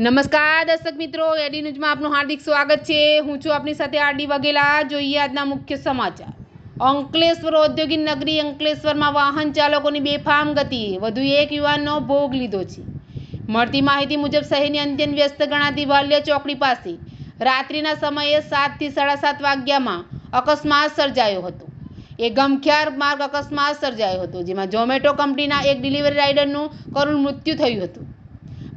નમસ્કાર દર્શક મિત્રો એડી ન્યૂઝમાં આપનું હાર્દિક સ્વાગત છે. હું છું આપની સાથે આરડી વગેલા જોઈએ આજના મુખ્ય સમાચાર. અંકલેશ્વર ઔદ્યોગિક નગરી અંકલેશ્વરમાં વાહન ચાલકોની બેફામ ગતિએ વધુ એક યુવાનનો ભોગ લીધો છે. મળતી માહિતી મુજબ શહેરની અત્યંત વ્યસ્ત ગણાતી વાલ્ય ચોકડી પાસે રાત્રિના સમયે સાતથી સાડા સાત વાગ્યામાં અકસ્માત સર્જાયો હતો. એ ગમખ્યાર માર્ગ અકસ્માત સર્જાયો હતો, જેમાં ઝોમેટો કંપનીના એક ડિલિવરી રાઇડરનું કરુણ મૃત્યુ થયું હતું.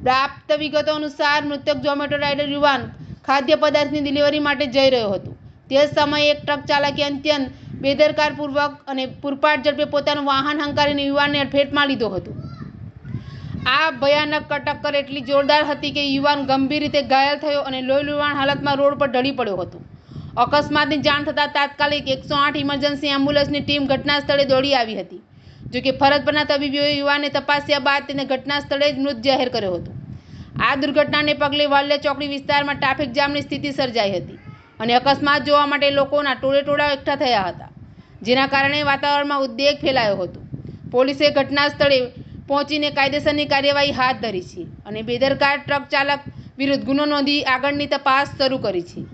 પ્રાપ્ત વિગતો અનુસાર મૃતક ઝોમેટો રાઇડર યુવાન ખાદ્ય પદાર્થની ડિલિવરી માટે જઈ રહ્યો હતો. તે સમયે એક ટ્રક ચાલકે અત્યંત બેદરકારપૂર્વક અને પૂરપાટ ઝડપે પોતાનું વાહન હંકારીને યુવાનને અડફેટમાં લીધો હતો. આ ભયાનક ટક્કર એટલી જોરદાર હતી કે યુવાન ગંભીર રીતે ઘાયલ થયો અને લોહીલુહાણ હાલતમાં રોડ પર ઢળી પડ્યો હતો. અકસ્માતની જાણ થતાં તાત્કાલિક એકસો આઠ ઇમરજન્સી એમ્બ્યુલન્સની ટીમ ઘટના સ્થળે દોડી આવી હતી. જોકે ફરજ પરના તબીબોએ યુવાનને તપાસ્યા બાદ તેને ઘટના સ્થળે જ મૃત જાહેર કર્યો હતો. આ દુર્ઘટનાને પગલે વાલ્ય ચોકડી વિસ્તારમાં ટ્રાફિક જામની સ્થિતિ સર્જાઈ હતી અને અકસ્માત જોવા માટે લોકોના ટોળે ટોળા એકઠા થયા હતા, જેના કારણે વાતાવરણમાં ઉદ્વેગ ફેલાયો હતો. પોલીસે ઘટના સ્થળે પહોંચીને કાયદેસરની કાર્યવાહી હાથ ધરી છે અને બેદરકાર ટ્રક ચાલક વિરુદ્ધ ગુનો નોંધી આગળની તપાસ શરૂ કરી છે.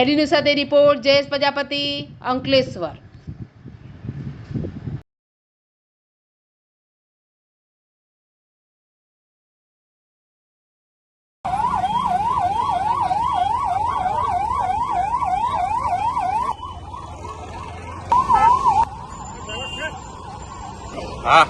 એડી સાથે રિપોર્ટ જયેશ પ્રજાપતિ અંકલેશ્વર. હા.